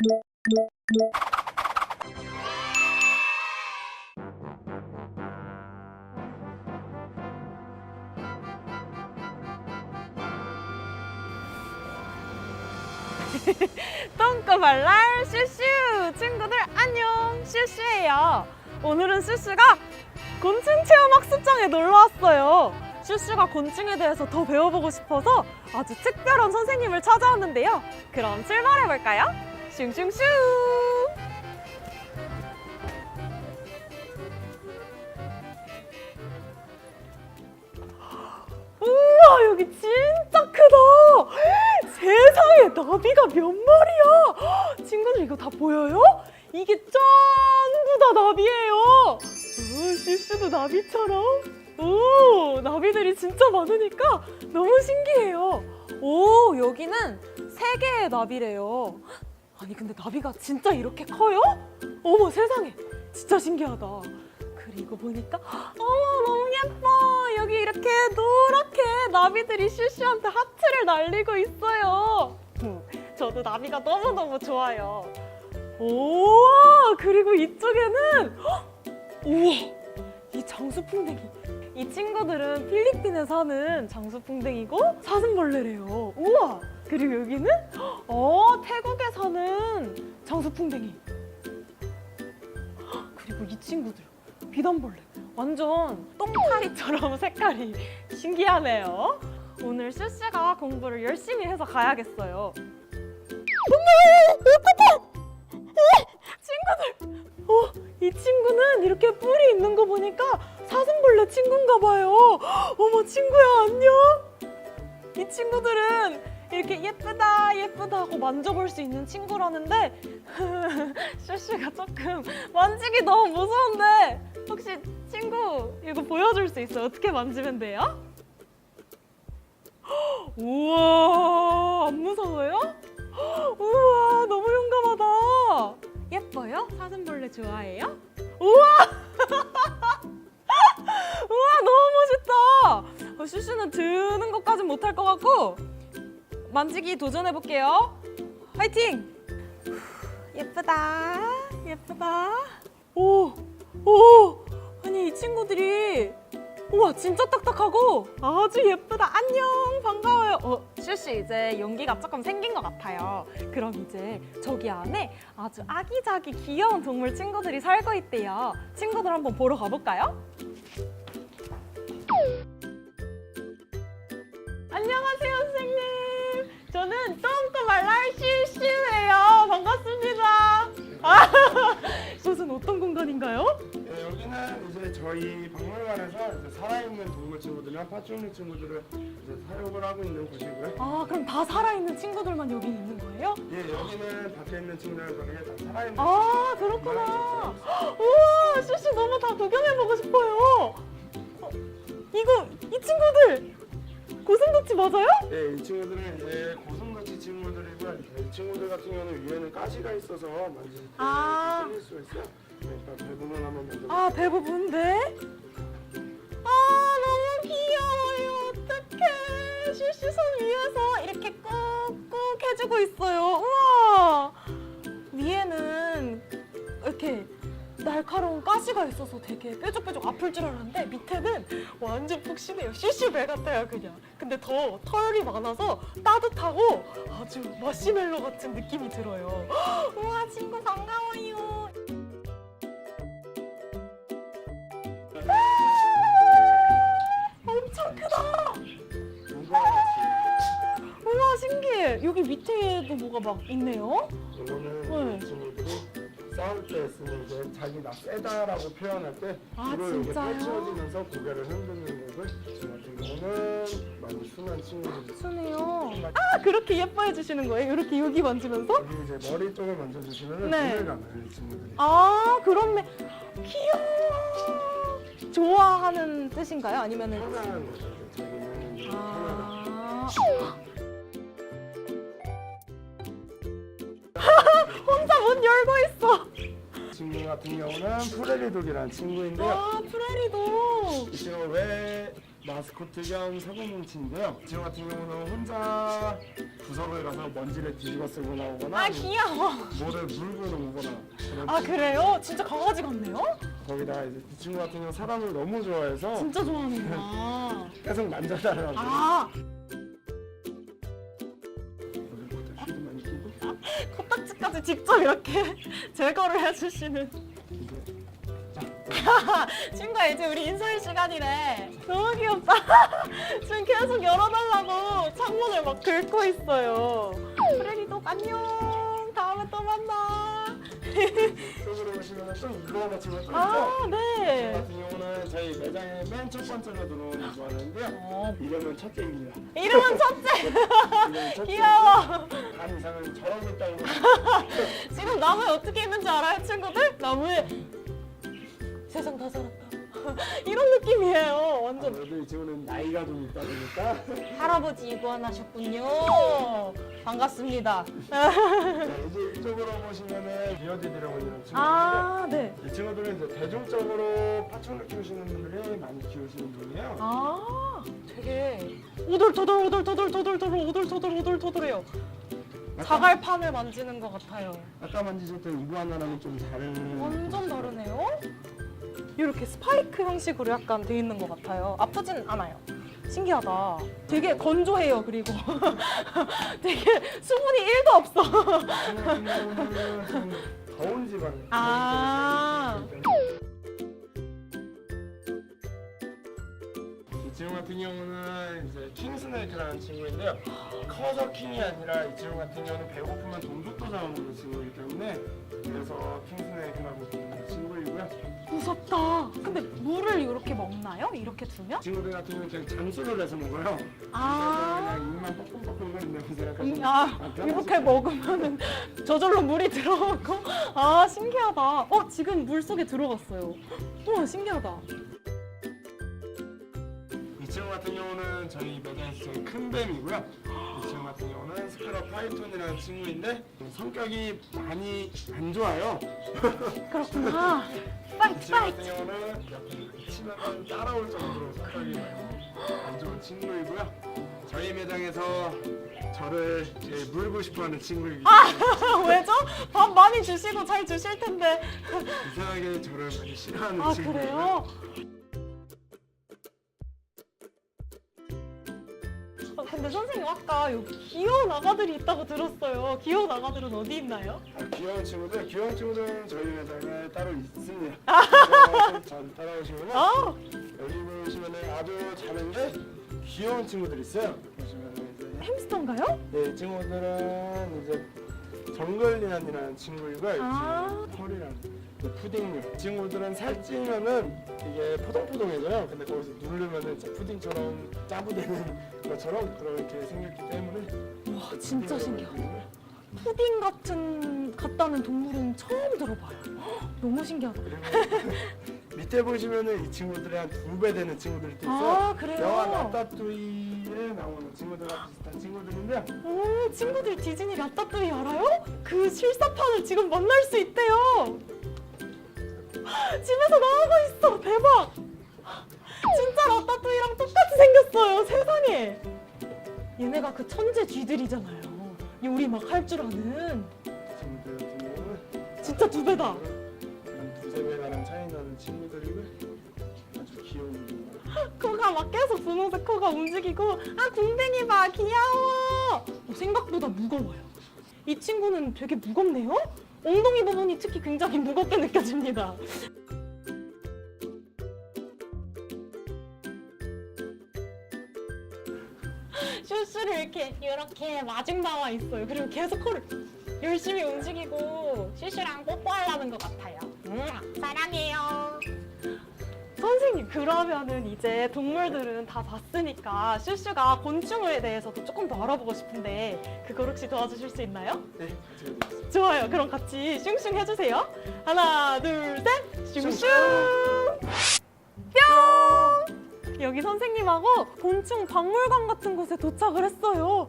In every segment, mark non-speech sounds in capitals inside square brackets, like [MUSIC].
[LAUGHS] 똥꼬발랄 슈슈! 친구들 안녕! 슈슈예요. 오늘은 슈슈가 곤충 체험 학습장에 놀러 왔어요. 슈슈가 곤충에 대해서 더 배워보고 싶어서 아주 특별한 선생님을 찾아왔는데요. 그럼 출발해 볼까요 슝슝슝. 우와 여기 진짜 크다. 세상에 나비가 몇 마리야? 친구들 이거 다 보여요? 이게 전부 다 나비예요. 오, 실수도 나비처럼. 오 나비들이 진짜 많으니까 너무 신기해요. 오 여기는 세 개의 나비래요 아니 근데 나비가 진짜 이렇게 커요? 어머 세상에. 진짜 신기하다. 그리고 보니까 어머 너무 예뻐. 여기 이렇게 노랗게 나비들이 슈슈한테 하트를 날리고 있어요. 음, 저도 나비가 너무너무 좋아요. 우와 그리고 이쪽에는 헉! 우와 이 장수풍뎅이. 이 친구들은 필리핀에 사는 장수풍뎅이고 사슴벌레래요. 우와 그리고 여기는 어 태국에 사는 장수풍뎅이. 헉, 그리고 이 친구들 비단벌레 완전 똥파리처럼 [LAUGHS] 색깔이 신기하네요. 오늘 슈슈가 공부를 열심히 해서 가야겠어요. 친구들! 어, 이 친구는 이렇게 뿔이 있는 거 보니까 사슴벌레 친구인가 봐요. 어머 친구야 안녕! 이 친구들은 이렇게 예쁘다 예쁘다 하고 만져볼 수 있는 친구라는데 [LAUGHS] 슈슈가 조금 만지기 너무 무서운데 혹시 친구 이거 보여줄 수 있어요? 어떻게 만지면 돼요? [GASPS] 우와 안 무서워요? [GASPS] 우와 너무 용감하다 예뻐요? 사슴벌레 좋아해요? 우와 [LAUGHS] 우와 너무 멋있다 어, 슈슈는 드는 것까진 못할 것 같고 만지기 도전해 볼게요. 화이팅! 예쁘다 예쁘다. 오 오, 아니 이 친구들이 우와 진짜 딱딱하고 아주 예쁘다. 안녕 반가워요. 어 슈슈 이제 용기가 조금 생긴 것 같아요. 그럼 이제 저기 안에 아주 아기자기 귀여운 동물 친구들이 살고 있대요. 친구들 한번 보러 가볼까요? [LAUGHS] 아, 이곳은 어떤 공간인가요? 네, 여기는 이제 저희 박물관에서 이제 살아있는 동물 친구들이랑 파충류 친구들을 이제 사육을 하고 있는 곳이고요. 아 그럼 다 살아있는 친구들만 여기 있는 거예요? 예, 여기는 밖에 있는 친구들은 저렇게 다 살아있는 아 그렇구나. [GASPS] 우와 슈슈 너무 다 구경해보고 싶어요. 어, 이거 이 친구들 고슴도치 맞아요? 예, 이 친구들은 이제 고슴 도치 친구들이고요. 이 친구들 같은 경우는 위에는 가시가 있어서 만질 때 아. 틀릴 수가 있어요. 그러니까 대부분 한번 먼저 아 배 부분데? 아 너무 귀여워요. 어떡해. 슈슈 손 위에서 이렇게 꾹꾹 해주고 있어요. 우와. 위에는 이렇게 날카로운 가시가 있어서 되게 뾰족뾰족 아플 줄 알았는데 밑에는 완전 푹신해요. 슈슈 배 같아요 그냥. 근데 더 털이 많아서 따뜻하고 아주 마시멜로 같은 느낌이 들어요. [GASPS] 우와 친구 반가워요. 엄청 크다. [GASPS] 우와 신기해. 여기 밑에도 뭐가 막 있네요. 이거는 네. 이 친구들이 싸울 때 쓰는 이제 자기 나 세다라고 표현할 때 아, 뒤로 이렇게 진짜요? 펼쳐지면서 고개를 흔드는 것을 저 같은 경우는 많이 순한 친구들이 순해요. 아 그렇게 예뻐해 주시는 거예요? 이렇게 여기 만지면서? 여기 이제 머리 쪽을 만져주시면 네. 눈을 감아요 이 친구들이 아 그렇네. 귀여워. 좋아하는 뜻인가요? 아니면은 편안한 거죠 자기는 이제 편안한 아 [LAUGHS] 혼자 문 열고 있어. 친구 같은 경우는 프레리독이라는 친구인데요 아 프레리도. 이 친구 왜 마스코트 겸 사고뭉치인데요. 지금 같은 경우는 혼자 구석을 가서 먼지를 뒤집어 쓰고 나오거나 아 귀여워. 뭐를 물고 오거나 그런 아 그래요? 진짜 강아지 같네요? 거기다가 이제 이 친구 같은 경우 사람을 너무 좋아해서 진짜 좋아하는구나. [LAUGHS] 계속 만져달라고 아 슈도 많이 끼고 코딱지까지 직접 이렇게 [LAUGHS] 제거를 해주시는. 이제 [LAUGHS] 친구야 이제 우리 인사할 시간이래. 너무 귀엽다. [LAUGHS] 지금 계속 열어달라고 창문을 막 긁고 있어요. 프레리도 안녕. 다음에 또 만나. 이쪽으로 [LAUGHS] 오시면 또 이거 친구가 또 있죠. 아저 네. 같은 경우는 저희 매장에 맨 첫 번째로 들어오는. 어, 이름은 첫째입니다. 이름은 첫째. 이름은 첫째. 귀여워. 반 이상은 저런 있다고. 지금 나무에 어떻게 있는지 알아요, 친구들? 나무에 세상 다 살았다. [LAUGHS] 이런 느낌이에요. 완전 아무래도 이 친구는 나이가 좀 있다 보니까 [LAUGHS] 할아버지 이구아나셨군요. 반갑습니다. 자, 이제 이쪽으로 보시면은 비어디드라고 있는 친구들인데 아, 네. 이 친구들은 이제 대중적으로 파충류 키우시는 분들이 많이 키우시는 분이에요. 아, 되게 오돌토돌 오돌토돌 토돌토돌 오돌토돌 오돌토돌해요. 자갈판을 만지는 것 같아요. 아까 만지셨던 이구아나랑은 좀 다른 완전 다르네요. 이렇게 스파이크 형식으로 약간 돼 있는 것 같아요. 아프진 않아요. 신기하다. 되게 건조해요. 그리고 [LAUGHS] 되게 수분이 1도 없어. 같은 경우는 좀 더운 지방. 아. 이 친구 같은 경우는 이제 킹스네이크라는 친구인데요. 커서 킹이 아니라 이 친구 같은 경우는 배고프면 동족도 잡아먹는 친구이기 때문에 그래서 킹스네이크라고 부르는 친구이고요. 무섭다. 근데 물을 이렇게 먹나요? 이렇게 두면? 친구들 같은 경우는 그냥 장수를 해서 먹어요. 아. 그냥 입만 뻑뻑뻑 거린다고 생각하시면 이- 아, 이렇게. 먹으면은 저절로 물이 들어가고 아 신기하다. 어 지금 물 속에 들어갔어요. 우와 신기하다. 이 친구 같은 경우는 저희 매장에서 큰 뱀이고요. 이 친구 같은 경우는 스크럽 파이톤이라는 친구인데 성격이 많이 안 좋아요. 그렇구나. 이 파이트 친구 같은 파이트. 경우는 옆에 치면 따라올 정도로 성격이 많이 안 좋은 친구이고요. 저희 매장에서 저를 제일 물고 싶어하는 친구이기 때문에 [LAUGHS] 왜죠? 밥 많이 주시고 잘 주실 텐데. [LAUGHS] 이상하게 저를 많이 싫어하는 아 친구고요. 그래요? 아, 근데 선생님 아까 여기 귀여운 아가들이 있다고 들었어요. 귀여운 아가들은 어디 있나요? 아, 귀여운 친구들, 귀여운 친구들은 저희 매장에 따로 있습니다. 전 따라오시면 아 여기 보시면 아주 작은데 귀여운 친구들 있어요. 보시면 이제 햄스터인가요? 네, 이 친구들은 이제 정글리안이라는 친구이고요. 이 아. 친구 털이랑 그 푸딩류. 이 친구들은 살찌면은 이게 포동포동해져요. 근데 거기서 누르면은 진짜 푸딩처럼 짜부되는 [LAUGHS] 것처럼 그렇게 생겼기 때문에 와 진짜 신기하다. 푸딩을 푸딩 같은 같다는 동물은 처음 들어봐요. 헉, [GASPS] 너무 신기하다. 그리고 [LAUGHS] 밑에 보시면은 이 친구들이 한 두 배 되는 친구들도 있어요. 아 그래요? 영화 라따뚜이에 나오는 친구들과 비슷한 친구들인데요. 오 친구들 디즈니 라따뚜이 알아요? 그 실사판을 지금 만날 수 있대요. 집에서 나오고 있어 대박. 진짜 라따뚜이랑 똑같이 생겼어요 세상에. 얘네가 그 천재 쥐들이잖아요. 요리 막 할 줄 아는 진짜 두 배다. 한 두세 배 가량 차이 나는 친구들이고 아주 귀여운. 코가 막 계속 분홍색 코가 움직이고 아 궁뎅이 봐 귀여워 어, 생각보다 무거워요 이 친구는 되게 무겁네요 엉덩이 부분이 특히 굉장히 무겁게 느껴집니다. [LAUGHS] 슈슈를 이렇게 이렇게 마중 나와 있어요. 그리고 계속 코를 열심히 움직이고 슈슈랑 뽀뽀하려는 것 같아요. 음, 사랑해요 선생님 그러면은 이제 동물들은 다 봤으니까 슈슈가 곤충에 대해서도 조금 더 알아보고 싶은데 그걸 혹시 도와주실 수 있나요? 네, 같이. 좋아요. 그럼 같이 슝슝 해주세요. 하나 둘 셋. 슝슝. 뿅 여기 선생님하고 곤충 박물관 같은 곳에 도착을 했어요.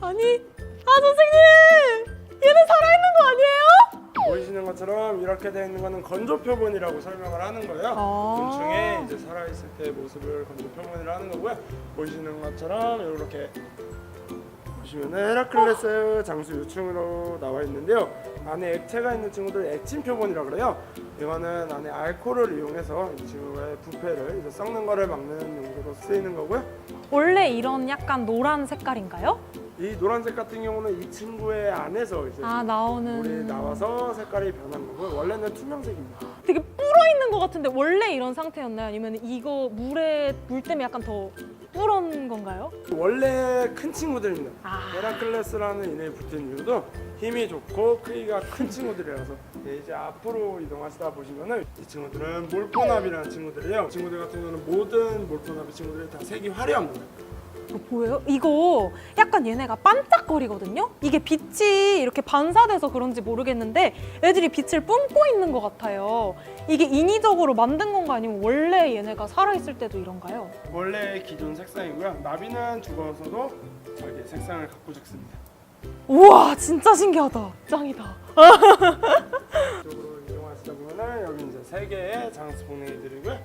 아니 아 선생님! 얘는 살아있는 거 아니에요? 보이시는 것처럼 이렇게 되어 있는 거는 건조 표본이라고 설명을 하는 거예요. 아. 곤충의 이제 살아있을 때 모습을 건조 표본이라 하는 거고요. 보시는 것처럼 이렇게 보시면은 헤라클레스 장수 유충으로 나와 있는데요. 안에 액체가 있는 친구들 액진 표본이라 그래요. 이거는 안에 알코올을 이용해서 이 친구의 부패를 이제 썩는 거를 막는 용도로 쓰이는 거고요. 원래 이런 약간 노란 색깔인가요? 이 노란색 같은 경우는 이 친구의 안에서 이제 아 나오는 물이 나와서 색깔이 변한 거고 원래는 투명색입니다. 되게 불어 있는 것 같은데 원래 이런 상태였나요? 아니면 이거 물에 물 때문에 약간 더 불은 건가요? 원래 큰 친구들입니다. 아. 헤라클레스라는 이름이 붙은 이유도 힘이 좋고 크기가 큰 친구들이라서 네, 이제 앞으로 이동하시다 보시면은 이 친구들은 몰포납이라는 친구들이에요. 이 친구들 같은 경우는 모든 몰포납의 친구들이 다 색이 화려합니다. 이거 보여요? 이거 약간 얘네가 반짝거리거든요? 이게 빛이 이렇게 반사돼서 그런지 모르겠는데 애들이 빛을 뿜고 있는 것 같아요. 이게 인위적으로 만든 건가 아니면 원래 얘네가 살아있을 때도 이런가요? 원래 기존 색상이고요. 나비는 죽어서도 자기 색상을 갖고 죽습니다. 우와 진짜 신기하다. 짱이다. [LAUGHS] 이쪽으로 이동하시다 보면은 여기 이제 세 개의 장수 봉냉이들이고요.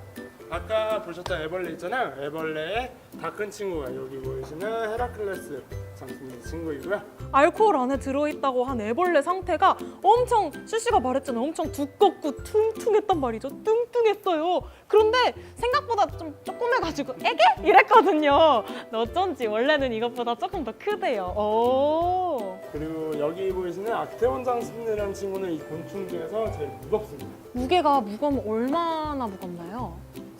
아까 보셨던 애벌레 있잖아요. 애벌레의 다 큰 친구가 여기 보이시는 헤라클레스 장수 친구이고요. 알코올 안에 들어있다고 한 애벌레 상태가 엄청 슈씨가 말했잖아요. 엄청 두껍고 퉁퉁했단 말이죠. 뚱뚱했어요. 그런데 생각보다 좀 조그매가지고 애게 이랬거든요. 어쩐지 원래는 이것보다 조금 더 크대요. 오. 그리고 여기 보이시는 악태온 장수이라는 친구는 이 곤충 중에서 제일 무겁습니다. 무게가 무거우면 얼마나 무겁나요?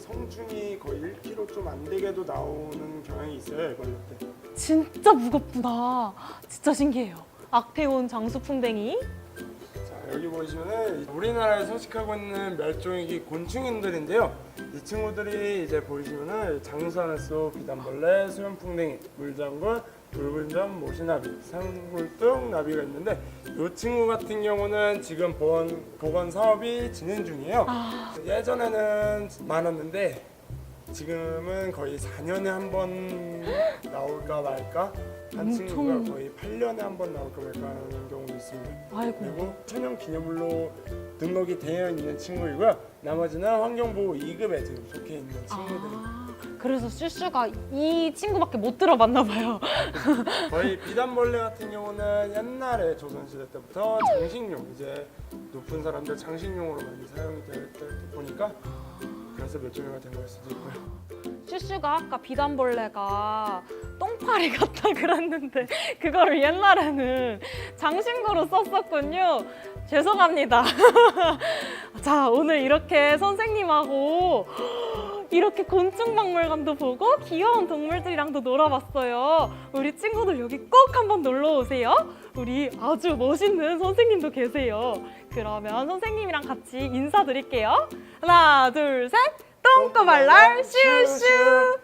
성충이 거의 1kg 좀 안 되게도 나오는 경향이 있어요. 애벌레 때. 진짜 무겁구나. 진짜 신기해요. 악태온 장수풍뎅이. 자 여기 보시면은 우리나라에 서식하고 있는 멸종위기 곤충인들인데요. 이 친구들이 이제 보시면은 장수하늘 속 비단벌레, 수염풍뎅이, 물장군, 붉은점, 모시나비, 상굴뚝 나비가 있는데 이 친구 같은 경우는 지금 보건 보건 사업이 진행 중이에요. 아, 예전에는 많았는데 지금은 거의 4년에 한 번 나올까 말까 한 친구가 거의 8년에 한 번 나올까 말까 하는 경우도 있습니다. 아이고. 그리고 천연 기념물로 등록이 되어 있는 친구이고요. 나머지는 환경보호 2급에 지금 속해 있는 친구들입니다. 아, 그래서 슈슈가 이 친구밖에 못 들어봤나 봐요. [LAUGHS] 거의 비단벌레 같은 경우는 옛날에 조선시대 때부터 장식용 이제 높은 사람들 장식용으로 많이 사용이 되다 보니까 그래서 멸종위가 된걸 수도 있고요. 슈슈가 아까 비단벌레가 똥파리 같다 그랬는데 [LAUGHS] 그거를 옛날에는 장신구로 썼었군요. 죄송합니다. [LAUGHS] 자 오늘 이렇게 선생님하고 [GASPS] 이렇게 곤충박물관도 보고 귀여운 동물들이랑도 놀아봤어요. 우리 친구들 여기 꼭 한번 놀러 오세요. 우리 아주 멋있는 선생님도 계세요. 그러면 선생님이랑 같이 인사드릴게요. 하나, 둘, 셋. 똥꼬발랄 슈슈.